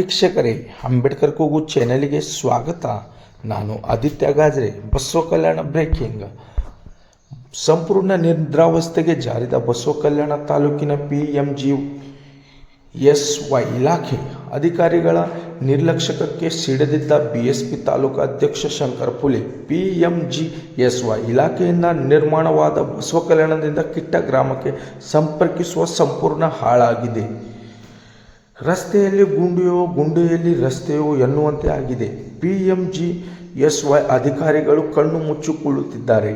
ವೀಕ್ಷಕರೇ, ಅಂಬೇಡ್ಕರ್ ಕೂಗು ಚಾನೆಲ್ಗೆ ಸ್ವಾಗತ. ನಾನು ಆದಿತ್ಯ ಗಾಜ್ರೆ, ಬಸವ ಕಲ್ಯಾಣ ಬ್ರೇಕಿಂಗ್. ಸಂಪೂರ್ಣ ನಿದ್ರಾವಸ್ಥೆಗೆ ಜಾರಿದ ಬಸವ ಕಲ್ಯಾಣ ತಾಲೂಕಿನ P M G S Y ಇಲಾಖೆ ಅಧಿಕಾರಿಗಳ ನಿರ್ಲಕ್ಷ್ಯಕ್ಕೆ ಸಿಡದಿದ್ದ ಬಿ ಎಸ್ ಪಿ ತಾಲೂಕು ಅಧ್ಯಕ್ಷ Shankar Puli P M G S Y ಇಲಾಖೆಯಿಂದ ನಿರ್ಮಾಣವಾದ ಬಸವ ಕಲ್ಯಾಣದಿಂದ ಕಿಟ್ಟ ಗ್ರಾಮಕ್ಕೆ ಸಂಪರ್ಕಿಸುವ ಸಂಪೂರ್ಣ ಹಾಳಾಗಿದೆ. ರಸ್ತೆಯಲ್ಲಿ ಗುಂಡಿಯೋ, ಗುಂಡಿಯಲ್ಲಿ ರಸ್ತೆಯೋ ಎನ್ನುವಂತೆ ಆಗಿದೆ. P M G S Y ಅಧಿಕಾರಿಗಳು ಕಣ್ಣು ಮುಚ್ಚಿಕೊಳ್ಳುತ್ತಿದ್ದಾರೆ.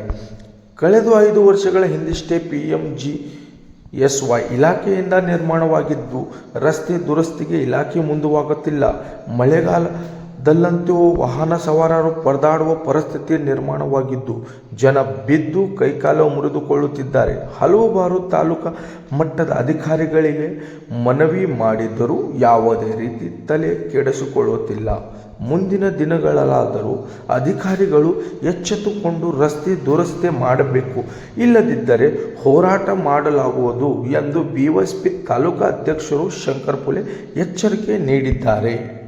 ಕಳೆದ ಐದು ವರ್ಷಗಳ ಹಿಂದಷ್ಟೇ P M G S Y ಇಲಾಖೆಯಿಂದ ನಿರ್ಮಾಣವಾಗಿದ್ದು, ರಸ್ತೆ ದುರಸ್ತಿಗೆ ಇಲಾಖೆ ಮುಂದುವಾಗುತ್ತಿಲ್ಲ ಮಳೆಗಾಲದಲ್ಲಂತೂ ವಾಹನ ಸವಾರರು ಪರದಾಡುವ ಪರಿಸ್ಥಿತಿ ನಿರ್ಮಾಣವಾಗಿದ್ದು, ಜನ ಬಿದ್ದು ಕೈಕಾಲು ಮುರಿದುಕೊಳ್ಳುತ್ತಿದ್ದಾರೆ. ಹಲವು ಬಾರು ತಾಲೂಕಾ ಮಟ್ಟದ ಅಧಿಕಾರಿಗಳಿಗೆ ಮನವಿ ಮಾಡಿದರೂ ಯಾವುದೇ ರೀತಿ ತಲೆ ಕೆಡಿಸಿಕೊಳ್ಳುತ್ತಿಲ್ಲ. ಮುಂದಿನ ದಿನಗಳಲ್ಲಾದರೂ ಅಧಿಕಾರಿಗಳು ಎಚ್ಚೆತ್ತುಕೊಂಡು ರಸ್ತೆ ದುರಸ್ತಿ ಮಾಡಬೇಕು. ಇಲ್ಲದಿದ್ದರೆ ಹೋರಾಟ ಮಾಡಲಾಗುವುದು ಎಂದು ಬಿವೈಎಸ್ಪಿ ತಾಲೂಕಾ ಅಧ್ಯಕ್ಷರು ಶಂಕರ್ ಪುಲೆ ಎಚ್ಚರಿಕೆ ನೀಡಿದ್ದಾರೆ.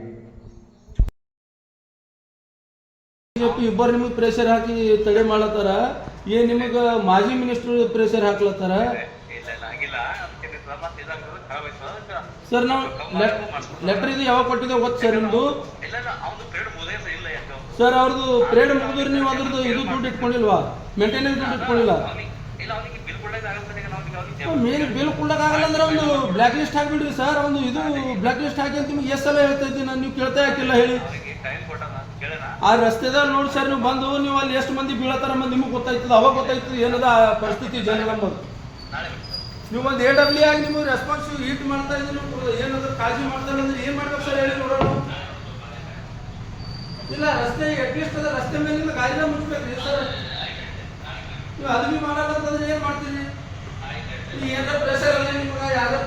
ಇಬ್ಬರು ನಿಮಗೆ ಪ್ರೆಷರ್ ಹಾಕಿ ತಡೆ ಮಾಡತ್ತಾರ? ಏನ್ ನಿಮಗ ಮಾಜಿ ಮಿನಿಸ್ಟರ್ ಪ್ರೆಷರ್ ಹಾಕ್ಲತ್ತಾರ? ಸರ್. ನಾವು ಲೆಟರ್ ಇದು ಯಾವಾಗ ಕೊಟ್ಟಿದ್ದೆ ಓದ್ ಸರ್ ನಿಮ್ದು? ಸರ್ ಅವ್ರದ್ದು ಪ್ರೇಡ್ ಮುಗಿದ್ರೆ ನೀವು ಅದ್ರದ್ದು ಇದು ದುಡ್ಡು ಇಟ್ಕೊಂಡಿಲ್ವಾ? ಮೇಂಟೆನೆನ್ಸ್ ದುಡ್ಡು ಇಟ್ಕೊಂಡಿಲ್ಲ? ಮೇಲ್ ಬಿಲ್ ಕೊಡಕ್ಕಾಗಲ್ಲ ಅಂದ್ರೆ ಒಂದು ಬ್ಲಾಕ್ ಲಿಸ್ಟ್ ಹಾಕ್ಬಿಡ್ರಿ ಸರ್ ಒಂದು ಇದು ಬ್ಲಾಕ್ ಲಿಸ್ಟ್ ಹಾಕಿ ಅಂತ ನಿಮ್ಗೆ ಎಷ್ಟು ಸಲ ಹೇಳ್ತಾ ಇದ್ದೀನಿ ನಾನು ನೀವು ಕೇಳ್ತಾ ಯಾಕಿಲ್ಲ ಹೇಳಿ. ಆ ರಸ್ತೆದಾಗ ನೋಡಿ ಸರ್ ನೀವು ಬಂದು, ನೀವು ಅಲ್ಲಿ ಎಷ್ಟು ಮಂದಿ ಬೀಳತ್ತಾರ ಮಂದಿ ನಿಮಗೆ ಗೊತ್ತಾಯ್ತದ. ಅವಾಗ ಗೊತ್ತಾಯ್ತದ ಏನದ ಪರಿಸ್ಥಿತಿ ಜನಗಳ ಬಂದು ನಾಳೆ ನೀವು ಒಂದು ಎ ಡಬ್ಲ್ಯೂ ಆಗಿ ನಿಮಗೆ ರೆಸ್ಪಾನ್ಸ್ ಹೀಟ್ ಮಾಡ್ತಾ ಇದ್ದೀನಿ ಏನಾದ್ರು ಕಾಳಜಿ ಮಾಡ್ತಾರೆ ಅಂದ್ರೆ ಏನ್ ಮಾಡ್ಬೇಕು ಸರ್ ಹೇಳಿ ನೋಡೋಣ. ಇಲ್ಲ, ರಸ್ತೆ ಅಟ್ಲೀಸ್ಟ್ ಅದ, ರಸ್ತೆ ಮೇಲೆ ಗಾಡಿನ ಮುಟ್ಬೇಕ್ರಿ ಸರ್. ನೀವು ಅದು ಭೀ ಮಾಡಲ್ಲ ಅಂತಂದ್ರೆ ಏನ್ ಮಾಡ್ತೀರಿ? ಏನಾರ ಪ್ರೆಷರ್ ಅಲ್ಲ ನಿಮ್ಗೆ ಯಾರು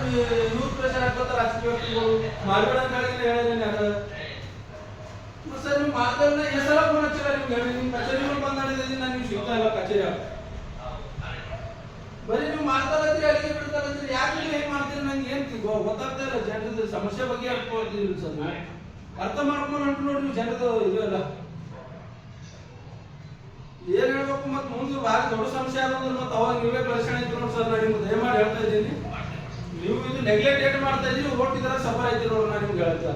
ನೂರು ಪ್ರೆಷರ್ ಆಗ್ತಾರೆ ರಾಜಕೀಯ ವ್ಯಕ್ತಿಗಳು ಮಾಡಬೇಡ ಅಂತ ಹೇಳಿ ಹೇಳಿದ್ರೆ ಮತ್ತೆ ಸರ್ ನೀವು ಮಾತಾಡಿದ್ರೆ ಎಷ್ಟು ಸಲ ಫೋನ್ ಹಚ್ಚಿಲ್ಲ ನಿಮ್ಗೆ. ನಿಮ್ಮ ಕಚೇರಿ ಬಂದ್ ನಾನು ನಿಮ್ಗೆ ಸಿಗ್ತಾ ಇಲ್ಲ ಕಚೇರಿ ಬರೀ ನೀವು ಮಾತಾಡತ್ತೀರಿ ಅಡಿಗೆ ಬಿಡ್ತಾರಂತೀರಿ ಯಾಕೆ ಹೆಂಗ್ ಮಾಡ್ತೀರಿ? ನಂಗೆ ಏನ್ ಗೊತ್ತಾಗ್ತಾ ಇಲ್ಲ. ಜನರದ ಸಮಸ್ಯೆ ಬಗ್ಗೆ ಹೇಳ್ಕೊಳ್ತೀರಿ ಸರ್ ಅರ್ಥ ಮಾಡ್ಕೊಂಡು ಅಂಟು ನೋಡ್ರಿ ನೀವು ಜನರದು ಇದು ಎಲ್ಲ ಏನ್ ಹೇಳ್ಬೇಕು ಮತ್ತೆ ಮುಂದೆ ಭಾಳ ದೊಡ್ಡ ಸಮಸ್ಯೆ ಆದಂದ್ರೆ ಮತ್ತೆ ಅವಾಗ ನೀವೇ ಪರಿಶ್ರಮ ಇದ್ರು ನೋಡಿ ಸರ್ ನಿಮ್ಗೆ ದಯಮಾಡಿ ಹೇಳ್ತಾ ಇದ್ದೀನಿ. ನೀವು ಇದು ನೆಗ್ಲೆಕ್ಟ್ ಏಟ್ ಮಾಡ್ತಾ ಇದ್ದೀರಿ? ಓಟಿದ್ರ ಸಫರ್ ಐತಿ ನೋಡಿ, ನಾನು ನಿಮ್ಗೆ ಹೇಳ್ತಾ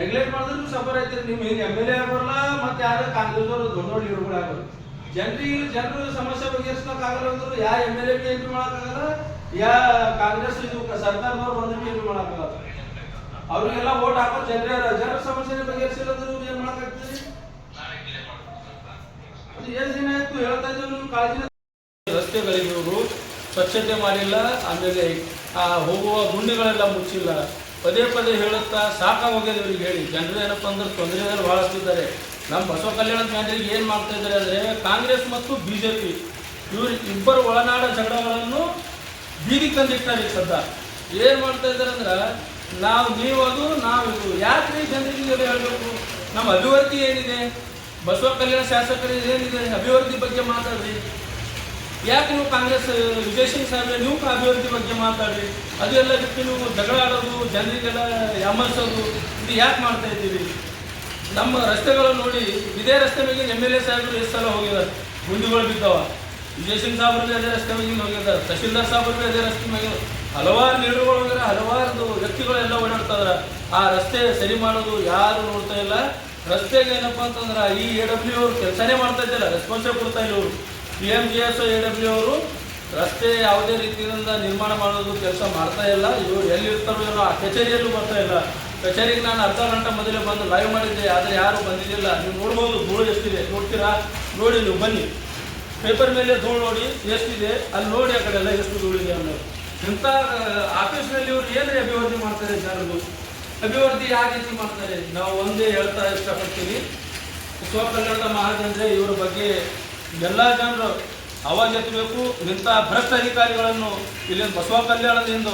ನೆಗ್ಲೆಕ್ಟ್ ಮಾಡಿದ್ರು ಸಫರ್ ಆಯ್ತೀರಿ ನಿಮ್ ಏನ್ ಎಂ ಎಲ್ ಎ ಬರಲ್ಲ ಮತ್ತೆ ಯಾರು ಕಾಂಗ್ರೆಸ್ ಅವರು ದೊಡ್ಡ ದೊಡ್ಡ ಲೀಡರ್ಗಳು ಆಗಲ್ಲ ಜನರಿಗೆ ಜನರು ಸಮಸ್ಯೆ ಬಗೆಹರಿಸಕ್ ಆಗಲ್ಲ ಅಂದ್ರು, ಯಾ M L A B M ಆಗಲ್ಲ ಮಾಡಕ್ಕಾಗಲ್ಲ, ಯಾ ಕಾಂಗ್ರೆಸ್ ಇದು ಸರ್ಕಾರದವ್ರು ಬಂದ್ರೆ ಬಿ ಮಾಡಕ್ ಆಗಲ್ಲ ಅವ್ರಿಗೆಲ್ಲ ಓಟ್ ಹಾಕೋ ಜನರ ಜನರ ಸಮಸ್ಯೆ ಬಗೆಹರಿಸಿಲ್ಲ ಅಂದ್ರೆ ಏನ್ ಮಾಡಕ್ಕಾಗ್ತದೆ? ಏನ್ ದಿನ ಆಯ್ತು ಹೇಳ್ತಾ ನೀವು ಕಾಳಜಿ ಸ್ವಚ್ಛತೆ ಮಾಡಿಲ್ಲ, ಆಮೇಲೆ ಆ ಹೋಗುವ ಗುಂಡಿಗಳೆಲ್ಲ ಮುಚ್ಚಿಲ್ಲ. ಪದೇ ಪದೇ ಹೇಳುತ್ತಾ ಸಾಕಾಗೋಗಿದೆ ಇವ್ರಿಗೆ ಹೇಳಿ. ಜನರು ಏನಪ್ಪ ಅಂದ್ರೆ ತೊಂದರೆಗಳು ಬಹಳಷ್ಟಿದ್ದಾರೆ. ನಮ್ಮ ಬಸವ ಕಲ್ಯಾಣ ಜನರಿಗೆ ಏನು ಮಾಡ್ತಾ ಇದ್ದಾರೆ ಅಂದರೆ ಕಾಂಗ್ರೆಸ್ ಮತ್ತು ಬಿ ಜೆ ಪಿ ಇವರು ಇಬ್ಬರು ಒಳನಾಡ ಜಗಳಗಳನ್ನು ಬೀದಿ ತಂದಿಟ್ಟಾರೆ ಈಗ ಸದ್ದ. ಏನು ಮಾಡ್ತಾ ಇದ್ದಾರೆ ಅಂದ್ರೆ ನಾವು ನೀವು ಅದು, ನಾವು ಇದು. ಯಾಕೆ ಜನರಿಗೆ ಹೇಳಬೇಕು? ನಮ್ಮ ಅಭಿವೃದ್ಧಿ ಏನಿದೆ? ಬಸವ ಕಲ್ಯಾಣ ಶಾಸಕರಿಗೆ ಏನಿದೆ? ಅಭಿವೃದ್ಧಿ ಬಗ್ಗೆ ಮಾತಾಡ್ರಿ. ಯಾಕೆ ನೀವು ಕಾಂಗ್ರೆಸ್, ವಿಜಯ್ ಸಿಂಗ್ ಸಾಹೇಬ್ರೆ, ನೀವು ಅಭಿವೃದ್ಧಿ ಬಗ್ಗೆ ಮಾತಾಡ್ರಿ? ಅದು ಎಲ್ಲ ಬಿಟ್ಟು ನೀವು ಜಗಳ ಆಡೋದು, ಜನರಿಗೆಲ್ಲ ಯಾಮರ್ಸೋದು, ಇದು ಯಾಕೆ ಮಾಡ್ತಾ ಇದ್ದೀರಿ? ನಮ್ಮ ರಸ್ತೆಗಳು ನೋಡಿ, ಇದೇ ರಸ್ತೆ ಮೇಲೆ ಎಂ ಎಲ್ ಎ ಸಾಹೇಬರು ಎಷ್ಟು ಸಲ ಹೋಗಿದ್ದಾರೆ? ಗುಂಡಿಗಳು ಬಿದ್ದವ. ವಿಜಯ್ ಸಿಂಗ್ ಸಾಹೇಬ್ರಿಗೆ ಅದೇ ರಸ್ತೆ ಮೇಲೆ ಹೋಗಿದ್ದಾರೆ. ತಹಶೀಲ್ದಾರ್ ಸಾಹೇಬ್ರಿಗೆ ಅದೇ ರಸ್ತೆ ಮೇಲೆ ಹಲವಾರು ನೀರುಗಳು ಹಲವಾರು ವ್ಯಕ್ತಿಗಳೆಲ್ಲ ಓಡಾಡ್ತಾರೆ ಆ ರಸ್ತೆ ಸರಿ ಮಾಡೋದು ಯಾರು ನೋಡ್ತಾ ಇಲ್ಲ. ರಸ್ತೆಗೆ ಏನಪ್ಪಾ ಅಂತಂದ್ರೆ ಈ ಎ ಡಬ್ಲ್ಯೂ ಅವರು ಕೆಲಸನೇ ಮಾಡ್ತಾ ಇದ್ದಿಲ್ಲ ರೆಸ್ಪಾನ್ಸೇ ಕೊಡ್ತಾ ಇಲ್ಲ ಇವರು. P M G S A W ಅವರು ರಸ್ತೆ ಯಾವುದೇ ರೀತಿಯಿಂದ ನಿರ್ಮಾಣ ಮಾಡೋದು ಕೆಲಸ ಮಾಡ್ತಾ ಇಲ್ಲ. ಇವರು ಎಲ್ಲಿರ್ತಾರೋ ಏನೋ ಆ ಕಚೇರಿಯಲ್ಲೂ ಬರ್ತಾ ಇಲ್ಲ. ಕಚೇರಿಗೆ ನಾನು ಅರ್ಧ ಗಂಟೆ ಮೊದಲೇ ಬಂದು ಲೈವ್ ಮಾಡಿದ್ದೆ, ಆದರೆ ಯಾರು ಬಂದಿದ್ದಿಲ್ಲ. ನೀವು ನೋಡ್ಬೋದು, ಧೂಳು ಎಷ್ಟಿದೆ. ನೋಡ್ತೀರಾ? ನೋಡಿ ನೀವು, ಬನ್ನಿ. ಪೇಪರ್ ಮೇಲೆ ಧೂಳು ನೋಡಿ, ಎಷ್ಟಿದೆ? ಅಲ್ಲಿ ನೋಡಿ ಆ ಕಡೆ ಎಲ್ಲ ಎಷ್ಟು ಧೂಳಿದೆ ಅನ್ನೋದು. ಇಂಥ ಆಫೀಸ್ನಲ್ಲಿ ಇವರು ಏನು ಅಭಿವೃದ್ಧಿ ಮಾಡ್ತಾರೆ ಜನರು? ಅಭಿವೃದ್ಧಿ ಯಾವ ರೀತಿ ಮಾಡ್ತಾರೆ? ನಾವು ಒಂದೇ ಹೇಳ್ತಾ ಇಷ್ಟಪಡ್ತೀವಿ ವಿಶ್ವ ಕನ್ನಡದ ಮಹಾಜನರೇ ಇವರ ಬಗ್ಗೆ ಎಲ್ಲ ಜನರು ಅವಾಜ್ ಎತ್ತಬೇಕು, ಇಂಥ ಭ್ರಷ್ಟ ಅಧಿಕಾರಿಗಳನ್ನು ಇಲ್ಲಿ ಬಸವ ಕಲ್ಯಾಣದಿಂದ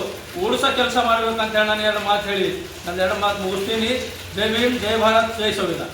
ಓಡಿಸೋ ಕೆಲಸ ಮಾಡಬೇಕಂತ ಹೇಳಿ ನಾನು ಎರಡು ಮಾತು ಹೇಳಿ. ನನ್ನ ಎರಡು ಮಾತು ಮುಗಿಸ್ತೀನಿ. ಜೈ ಭೀಮ್, ಜೈ ಭಾರತ್, ಜೈ ಸಂವಿಧಾನ.